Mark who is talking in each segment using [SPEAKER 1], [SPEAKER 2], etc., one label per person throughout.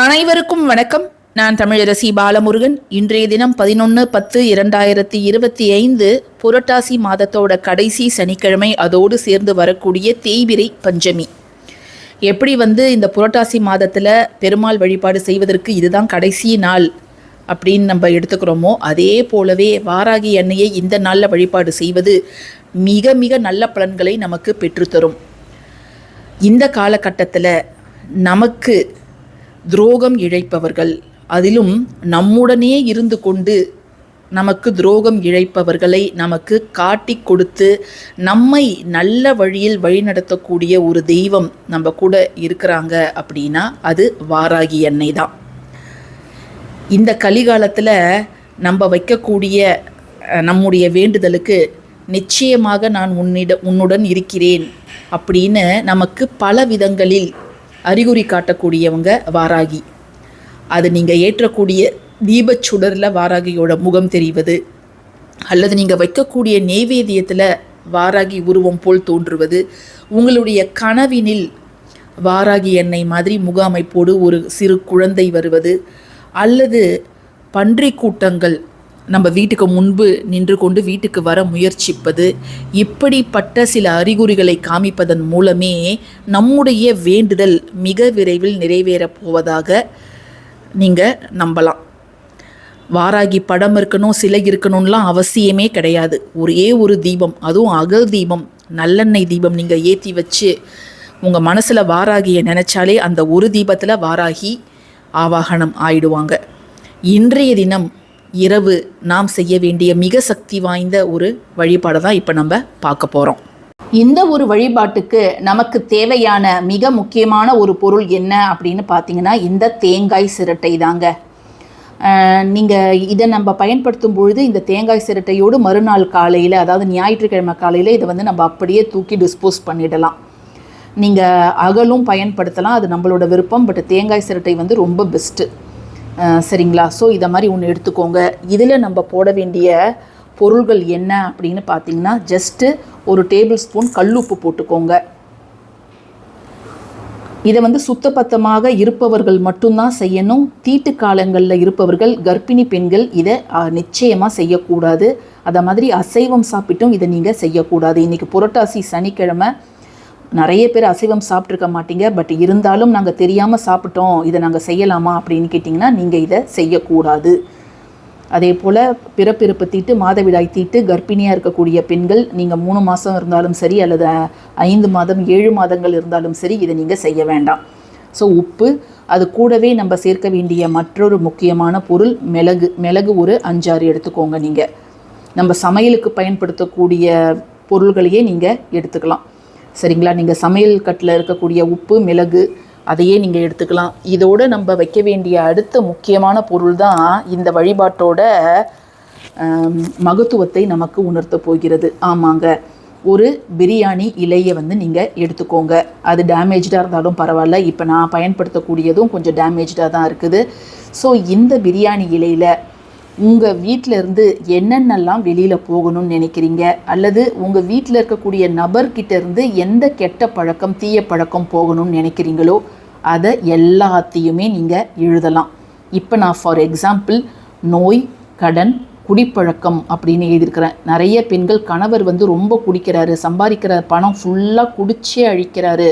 [SPEAKER 1] அனைவருக்கும் வணக்கம். நான் தமிழரசி பாலமுருகன். இன்றைய தினம் பதினொன்று பத்து இரண்டாயிரத்தி இருபத்தி ஐந்து புரட்டாசி மாதத்தோட கடைசி சனிக்கிழமை. அதோடு சேர்ந்து வரக்கூடிய தேய்பிரை பஞ்சமி. எப்படி வந்து இந்த புரட்டாசி மாதத்தில் பெருமாள் வழிபாடு செய்வதற்கு இதுதான் கடைசி நாள் அப்படின்னு நம்ம எடுத்துக்கிறோமோ அதே போலவே வாராகி எண்ணெயை இந்த நாளில் வழிபாடு செய்வது மிக மிக நல்ல பலன்களை நமக்கு பெற்றுத்தரும். இந்த காலகட்டத்தில் நமக்கு துரோகம் இழைப்பவர்கள். அதிலும் நம்முடனே இருந்து கொண்டு நமக்கு துரோகம் இழைப்பவர்களை நமக்கு காட்டி கொடுத்து நம்மை நல்ல வழியில் வழிநடத்தக்கூடிய ஒரு தெய்வம் நம்ம கூட இருக்கிறாங்க அப்படின்னா அது வாராகி எண்ணெய் தான். இந்த கலிகாலத்தில் நம்ம வைக்கக்கூடிய நம்முடைய வேண்டுதலுக்கு நிச்சயமாக நான் உன்னிட உன்னுடன் இருக்கிறேன் அப்படின்னு நமக்கு பல விதங்களில் அறிகுறி காட்டக்கூடியவங்க வாராகி. அது நீங்கள் ஏற்றக்கூடிய தீபச் சுடரில் வாராகியோட முகம் தெரிவது அல்லது நீங்கள் வைக்கக்கூடிய நெய்வேதியத்தில் வாராகி உருவம் போல் தோன்றுவது உங்களுடைய கனவினில் வாராகி எண்ணெய் மாதிரி முக அமைப்போடு ஒரு சிறு குழந்தை வருவது அல்லது பன்றி கூட்டங்கள் நம்ம வீட்டுக்கு முன்பு நின்று கொண்டு வீட்டுக்கு வர முயற்சிப்பது இப்படிப்பட்ட சில அறிகுறிகளை காமிப்பதன் மூலமே நம்முடைய வேண்டுதல் மிக விரைவில் நிறைவேறப் போவதாக நீங்கள் நம்பலாம். வாராகி படம் இருக்கணும் சிலை இருக்கணும்லாம் அவசியமே கிடையாது. ஒரே ஒரு தீபம் அதுவும் அகல் தீபம் நல்லெண்ணெய் தீபம் நீங்கள் ஏற்றி வச்சு உங்கள் மனசில் வாராகியை நினச்சாலே அந்த ஒரு தீபத்தில் வாராகி ஆவாகனம் ஆயிடுவாங்க. இன்றைய தினம் இரவு நாம் செய்ய வேண்டிய மிக சக்தி வாய்ந்த ஒரு வழிபாடை தான் இப்போ நம்ம பார்க்க போகிறோம் இந்த ஒரு வழிபாட்டுக்கு நமக்கு தேவையான மிக முக்கியமான ஒரு பொருள் என்ன அப்படின்னு பார்த்தீங்கன்னா இந்த தேங்காய் சிரட்டை தாங்க. நீங்கள் இதை நம்ம பயன்படுத்தும் பொழுது இந்த தேங்காய் சிரட்டையோடு மறுநாள் காலையில் அதாவது ஞாயிற்றுக்கிழமை காலையில் இதை வந்து நம்ம அப்படியே தூக்கி டிஸ்போஸ் பண்ணிடலாம். நீங்கள் அகலும் பயன்படுத்தலாம் அது நம்மளோட விருப்பம் பட் தேங்காய் சிரட்டை வந்து ரொம்ப பெஸ்ட்டு சரிங்களா? ஸோ இதை மாதிரி ஒன்று எடுத்துக்கோங்க. இதில் நம்ம போட வேண்டிய பொருள்கள் என்ன அப்படின்னு பார்த்தீங்கன்னா ஜஸ்ட்டு ஒரு டேபிள் ஸ்பூன் கல்லுப்பு போட்டுக்கோங்க. இதை வந்து சுத்தபத்தமாக இருப்பவர்கள் மட்டும்தான் செய்யணும். தீட்டு காலங்களில் இருப்பவர்கள் கர்ப்பிணி பெண்கள் இதை நிச்சயமாக செய்யக்கூடாது. அதை மாதிரி அசைவம் சாப்பிட்டும் இதை நீங்கள் செய்யக்கூடாது. இன்றைக்கி புரட்டாசி சனிக்கிழமை நிறைய பேர் அசைவம் சாப்பிட்ருக்க மாட்டீங்க பட் இருந்தாலும் நாங்கள் தெரியாமல் சாப்பிட்டோம் இதை நாங்கள் செய்யலாமா அப்படின்னு கேட்டிங்கன்னா நீங்கள் இதை செய்யக்கூடாது. அதே போல் பிறப்பிறப்பு தீட்டு மாதவிடாய் தீட்டு கர்ப்பிணியாக இருக்கக்கூடிய பெண்கள் நீங்கள் மூணு மாதம் இருந்தாலும் சரி அல்லது ஐந்து மாதம் ஏழு மாதங்கள் இருந்தாலும் சரி இதை நீங்கள் செய்ய வேண்டாம். ஸோ உப்பு அது கூடவே நம்ம சேர்க்க வேண்டிய மற்றொரு முக்கியமான பொருள் மிளகு. மிளகு ஒரு அஞ்சாறு எடுத்துக்கோங்க நீங்கள் நம்ம சமையலுக்கு பயன்படுத்தக்கூடிய பொருள்களையே நீங்கள் எடுத்துக்கலாம். சரிங்களா? நீங்கள் சமையல் கட்டில் இருக்கக்கூடிய உப்பு மிளகு அதையே நீங்கள் எடுத்துக்கலாம். இதோடு நம்ம வைக்க வேண்டிய அடுத்த முக்கியமான பொருள் தான் இந்த வழிபாட்டோட மகத்துவத்தை நமக்கு உணர்த்த போகிறது. ஆமாங்க. ஒரு பிரியாணி இலையை வந்து நீங்கள் எடுத்துக்கோங்க. அது டேமேஜாக இருந்தாலும் பரவாயில்ல. இப்போ நான் பயன்படுத்தக்கூடியதும் கொஞ்சம் டேமேஜ்டாக தான் இருக்குது. ஸோ இந்த பிரியாணி இலையில் உங்கள் வீட்டில் இருந்து என்னென்னலாம் வெளியில் போகணும்னு நினைக்கிறீங்க? அல்லது உங்கள் வீட்டில் இருக்கக்கூடிய நபர்கிட்ட இருந்து எந்த கெட்ட பழக்கம் தீய பழக்கம் போகணும்னு நினைக்கிறீங்களோ அதை எல்லாத்தையுமே நீங்கள் எழுதலாம். இப்போ நான் ஃபார் எக்ஸாம்பிள் நோய் கடன் குடிப்பழக்கம் அப்படின்னு எழுதியிருக்கிறேன். நிறைய பெண்கள் கணவர் வந்து ரொம்ப குடிக்கிறாரு சம்பாதிக்கிற பணம் ஃபுல்லாக குடிச்சே அழிக்கிறாரு.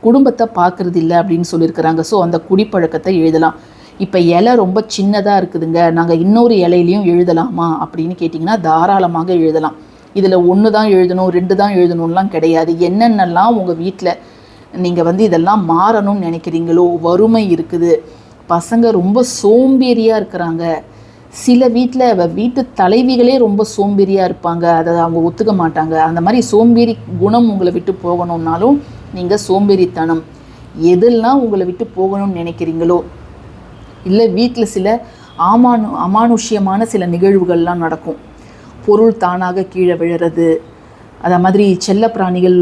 [SPEAKER 1] குடும்பத்தை பார்க்கறது இல்லை அப்படின்னு சொல்லியிருக்கிறாங்க. ஸோ அந்த குடிப்பழக்கத்தை எழுதலாம். இப்போ இலை ரொம்ப சின்னதாக இருக்குதுங்க. நாங்கள் இன்னொரு இலையிலையும் எழுதலாமா அப்படின்னு கேட்டிங்கன்னா தாராளமாக எழுதலாம். இதில் ஒன்று தான் எழுதணும் ரெண்டு தான் எழுதணும்லாம் கிடையாது. என்னென்னலாம் உங்கள் வீட்டில் நீங்கள் வந்து இதெல்லாம் மாறணும்னு நினைக்கிறீங்களோ வறுமை இருக்குது. பசங்க ரொம்ப சோம்பேறியாக இருக்கிறாங்க. சில வீட்டில் வீட்டு தலைவிகளே ரொம்ப சோம்பேறியாக இருப்பாங்க. அதை அவங்க ஒத்துக்க மாட்டாங்க. அந்த மாதிரி சோம்பேறி குணம் உங்களை விட்டு போகணும்னாலும் நீங்கள் சோம்பேறித்தனம். எதெல்லாம் உங்களை விட்டு போகணும்னு நினைக்கிறீங்களோ இல்லை வீட்டில் சில ஆமானு அமானுஷ்யமான சில நிகழ்வுகள்லாம் நடக்கும். பொருள் தானாக கீழே விழுறது. அதை மாதிரி செல்ல பிராணிகள்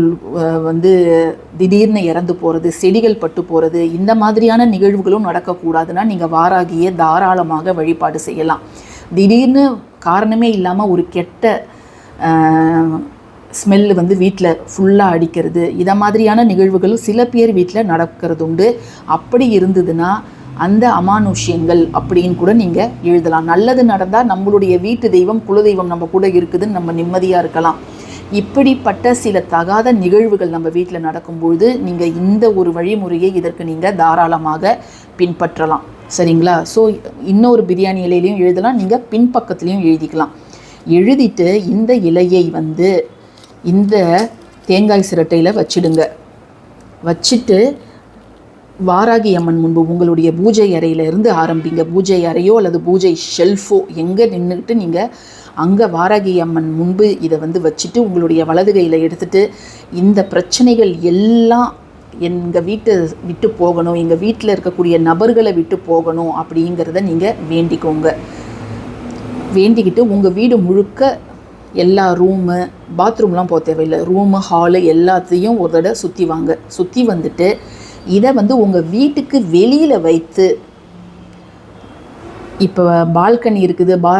[SPEAKER 1] வந்து திடீர்னு இறந்து போகிறது செடிகள் பட்டு போகிறது இந்த மாதிரியான நிகழ்வுகளும் நடக்கக்கூடாதுன்னா நீங்கள் வாராகிய தாராளமாக வழிபாடு செய்யலாம். திடீர்னு காரணமே இல்லாமல் ஒரு கெட்ட ஸ்மெல்லு வந்து வீட்டில் ஃபுல்லாக அடிக்கிறது இதை மாதிரியான நிகழ்வுகளும் சில பேர் வீட்டில் நடக்கிறது உண்டு அப்படி இருந்ததுன்னா அந்த அமானுஷ்யங்கள் அப்படின்னு கூட நீங்கள் எழுதலாம். நல்லது நடந்தால் நம்மளுடைய வீட்டு தெய்வம் குலதெய்வம் நம்ம கூட இருக்குதுன்னு நம்ம நிம்மதியாக இருக்கலாம். இப்படிப்பட்ட சில தகாத நிகழ்வுகள் நம்ம வீட்டில் நடக்கும்பொழுது நீங்கள் இந்த ஒரு வழிமுறையை இதற்கு நீங்கள் தாராளமாக பின்பற்றலாம். சரிங்களா? ஸோ இன்னொரு பிரியாணி இலையிலையும் எழுதலாம் நீங்கள் பின்பக்கத்துலேயும் எழுதிக்கலாம். எழுதிட்டு இந்த இலையை வந்து இந்த தேங்காய் சிரட்டையில் வச்சிடுங்க. வச்சுட்டு வாராகி அம்மன் முன்பு உங்களுடைய பூஜை அறையிலிருந்து ஆரம்பிங்க. பூஜை அறையோ அல்லது பூஜை ஷெல்ஃபோ எங்கே நின்றுக்கிட்டு நீங்கள் அங்கே வாராகி அம்மன் முன்பு இதை வந்து வச்சுட்டு உங்களுடைய வலது கையில் எடுத்துட்டு இந்த பிரச்சனைகள் எல்லாம் எங்கள் வீட்டை விட்டு போகணும் எங்கள் வீட்டில் இருக்கக்கூடிய நபர்களை விட்டு போகணும் அப்படிங்கிறத நீங்கள் வேண்டிக்கோங்க. வேண்டிக்கிட்டு உங்கள் வீடு முழுக்க எல்லா ரூமு பாத்ரூம்லாம் போக தேவையில்லை. ரூமு ஹாலு எல்லாத்தையும் ஒரு தடவை சுற்றி வாங்க. சுற்றி வந்துட்டு இதை வந்து உங்கள் வீட்டுக்கு வெளியில் வைத்து இப்போ பால்கனி இருக்குது பா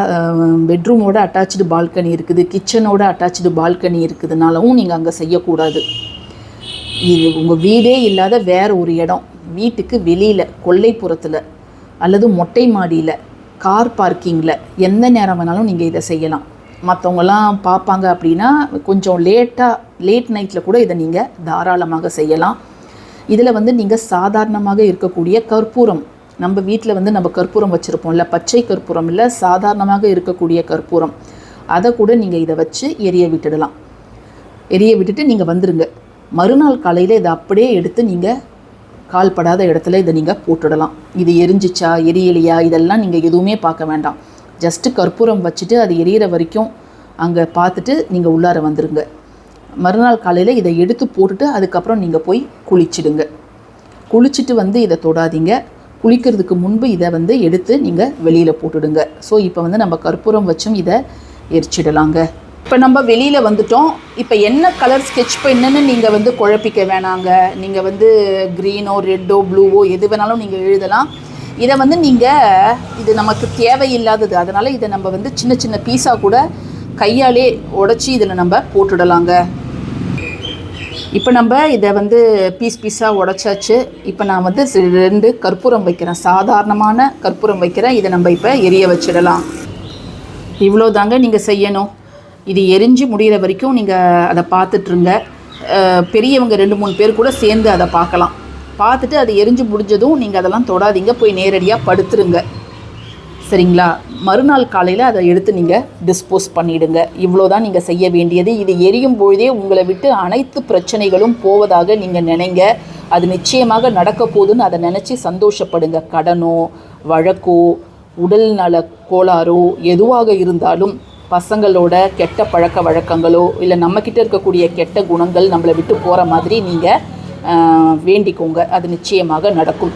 [SPEAKER 1] பெட்ரூமோட அட்டாச்சு பால்கனி இருக்குது கிச்சனோட அட்டாச்சு பால்கனி இருக்குதுனாலவும் நீங்கள் அங்கே செய்யக்கூடாது. இது உங்கள் வீடே இல்லாத வேற ஒரு இடம். வீட்டுக்கு வெளியில் கொல்லைப்புறத்தில் அல்லது மொட்டை மாடியில் கார் பார்க்கிங்கில் எந்த நேரம் வேணாலும் நீங்கள் இதை செய்யலாம். மற்றவங்களாம் பார்ப்பாங்க அப்படின்னா கொஞ்சம் லேட்டாக லேட் நைட்டில் கூட இதை நீங்கள் தாராளமாக செய்யலாம். இதில் வந்து நீங்கள் சாதாரணமாக இருக்கக்கூடிய கற்பூரம். நம்ம வீட்டில் வந்து நம்ம கற்பூரம் வச்சுருப்போம்ல பச்சை கற்பூரம் இல்லை சாதாரணமாக இருக்கக்கூடிய கற்பூரம். அதை கூட நீங்கள் இதை வச்சு எரிய விட்டுடலாம். எரிய விட்டுட்டு நீங்கள் வந்துடுங்க மறுநாள் காலையில் இதை அப்படியே எடுத்து நீங்கள் கால்படாத இடத்துல இதை நீங்கள் போட்டுடலாம். இது எரிஞ்சிச்சா எரியலையா இதெல்லாம் நீங்கள் எதுவுமே பார்க்க வேண்டாம். ஜஸ்ட்டு கற்பூரம் வச்சுட்டு அது எரியிற வரைக்கும் அங்கே பார்த்துட்டு நீங்கள் உள்ளார வந்துடுங்க மறுநாள் காலையில் இதை எடுத்து போட்டுட்டு அதுக்கப்புறம் நீங்கள் போய் குளிச்சிடுங்க. குளிச்சுட்டு வந்து இதை தொடாதீங்க. குளிக்கிறதுக்கு முன்பு இதை வந்து எடுத்து நீங்கள் வெளியில் போட்டுடுங்க. ஸோ இப்போ வந்து நம்ம கற்பூரம் வச்சும் இதை எரிச்சிடலாங்க. இப்போ நம்ம வெளியில் வந்துட்டோம். இப்போ என்ன கலர் ஸ்கெட்ச் பென்னுன்னு நீங்கள் வந்து குழப்பிக்க வேணாங்க? நீங்கள் வந்து க்ரீனோ ரெட்டோ ப்ளூவோ எது வேணாலும் நீங்கள் எழுதலாம். இதை வந்து நீங்கள் இது நமக்கு தேவையில்லாதது. அதனால் இதை நம்ம வந்து சின்ன சின்ன பீஸாக கூட கையாலே உடச்சி இதில் நம்ம போட்டுடலாங்க. இப்போ நம்ம இதை வந்து பீஸ் பீஸாக உடச்சாச்சு. இப்போ நான் வந்து ரெண்டு கற்பூரம் வைக்கிறேன். சாதாரணமான கற்பூரம் வைக்கிறேன். இதை நம்ம இப்போ எரிய வச்சிடலாம். இவ்வளோ தாங்க நீங்கள் செய்யணும். இது எரிஞ்சு முடிகிற வரைக்கும் நீங்கள் அதை பார்த்துட்ருங்க. பெரியவங்க ரெண்டு மூணு பேர் கூட சேர்ந்து அதை பார்க்கலாம். பார்த்துட்டு அது எரிஞ்சு முடிஞ்சதும் நீங்கள் அதெல்லாம் தொடாதீங்க. போய் நேரடியாக படுத்துருங்க. சரிங்களா? மறுநாள் காலையில் அதை எடுத்து நீங்கள் டிஸ்போஸ் பண்ணிவிடுங்க இவ்வளோ தான் நீங்கள் செய்ய வேண்டியது. இது எரியும் பொழுதே உங்களை விட்டு அனைத்து பிரச்சனைகளும் போவதாக நீங்கள் நினைங்க. அது நிச்சயமாக நடக்க போகுதுன்னு அதை நினச்சி சந்தோஷப்படுங்க. கடனோ வழக்கோ உடல்நல கோளாறோ எதுவாக இருந்தாலும் பசங்களோட கெட்ட பழக்க வழக்கங்களோ இல்லை நம்மக்கிட்ட இருக்கக்கூடிய கெட்ட குணங்கள் நம்மளை விட்டு போகிற மாதிரி நீங்கள் வேண்டிக்கோங்க. அது நிச்சயமாக நடக்கும்.